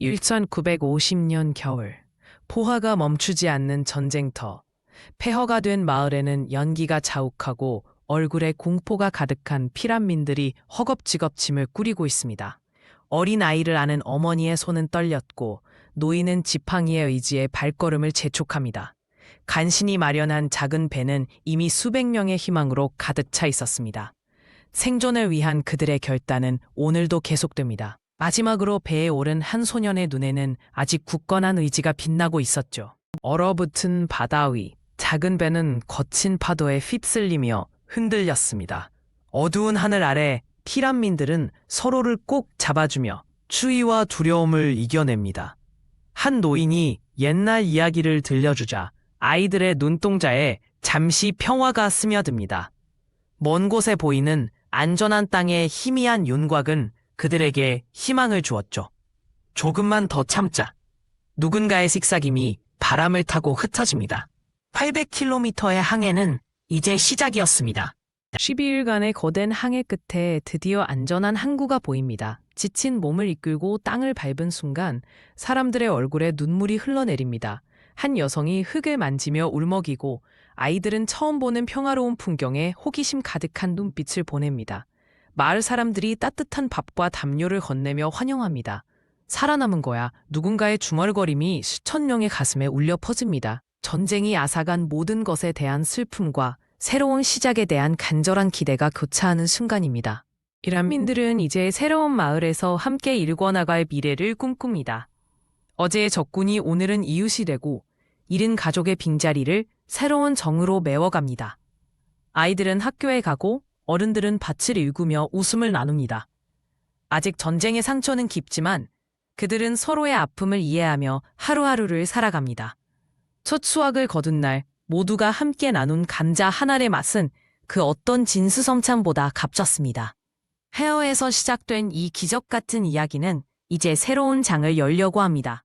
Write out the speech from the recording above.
1950년 겨울 포화가 멈추지 않는 전쟁터 폐허가 된 마을에는 연기가 자욱하고 얼굴에 공포가 가득한 피란민들이 허겁지겁 짐을 꾸리고 있습니다. 어린 아이를 아는 어머니의 손은 떨렸고 노인은 지팡이의 의지에 발걸음을 재촉합니다. 간신히 마련한 작은 배는 이미 수백 명의 희망으로 가득 차 있었습니다. 생존을 위한 그들의 결단은 오늘도 계속됩니다. 마지막으로 배에 오른 한 소년의 눈에는 아직 굳건한 의지가 빛나고 있었죠. 얼어붙은 바다 위, 작은 배는 거친 파도에 휩쓸리며 흔들렸습니다. 어두운 하늘 아래 피란민들은 서로를 꼭 잡아주며 추위와 두려움을 이겨냅니다. 한 노인이 옛날 이야기를 들려주자 아이들의 눈동자에 잠시 평화가 스며듭니다. 먼 곳에 보이는 안전한 땅의 희미한 윤곽은 그들에게 희망을 주었죠. 조금만 더 참자. 누군가의 식삭임이 바람을 타고 흩어집니다. 800km의 항해는 이제 시작이었습니다. 12일간의 거댄 항해 끝에 드디어 안전한 항구가 보입니다. 지친 몸을 이끌고 땅을 밟은 순간 사람들의 얼굴에 눈물이 흘러내립니다. 한 여성이 흙을 만지며 울먹이고 아이들은 처음 보는 평화로운 풍경에 호기심 가득한 눈빛을 보냅니다. 마을 사람들이 따뜻한 밥과 담요를 건네며 환영합니다. 살아남은 거야 누군가의 중얼거림이 수천 명의 가슴에 울려 퍼집니다. 전쟁이 앗아간 모든 것에 대한 슬픔과 새로운 시작에 대한 간절한 기대가 교차하는 순간입니다. 이란민들은 이제 새로운 마을에서 함께 일궈나갈 미래를 꿈꿉니다. 어제의 적군이 오늘은 이웃이 되고 잃은 가족의 빈자리를 새로운 정으로 메워갑니다. 아이들은 학교에 가고 어른들은 밭을 일구며 웃음을 나눕니다. 아직 전쟁의 상처는 깊지만 그들은 서로의 아픔을 이해하며 하루하루를 살아갑니다. 첫 수확을 거둔 날 모두가 함께 나눈 감자 한 알의 맛은 그 어떤 진수성찬보다 값졌습니다. 헤어에서 시작된 이 기적 같은 이야기는 이제 새로운 장을 열려고 합니다.